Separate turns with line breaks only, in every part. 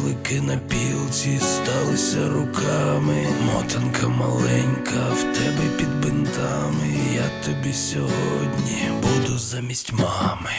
вузлики на пілці сталися руками. Мотанка маленька, в тебе під бинтами. Я тобі сьогодні буду замість мами.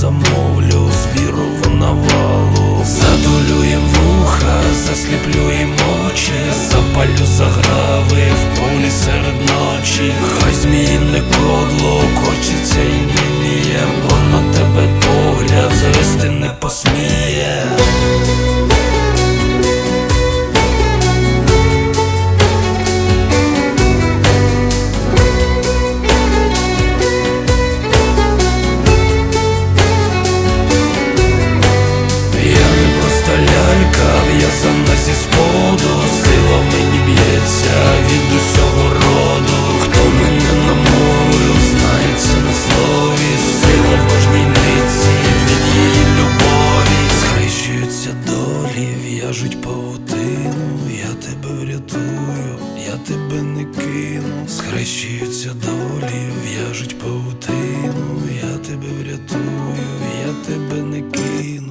Замовлю, збіру навалу, затулюєм вуха, засліплюєм очі, запалю заграви в полі серед ночі, неї в'яжуть павутину, я тебе врятую, я тебе не кину, схрещуються долі, в'яжуть павутину, я тебе врятую, я тебе не кину.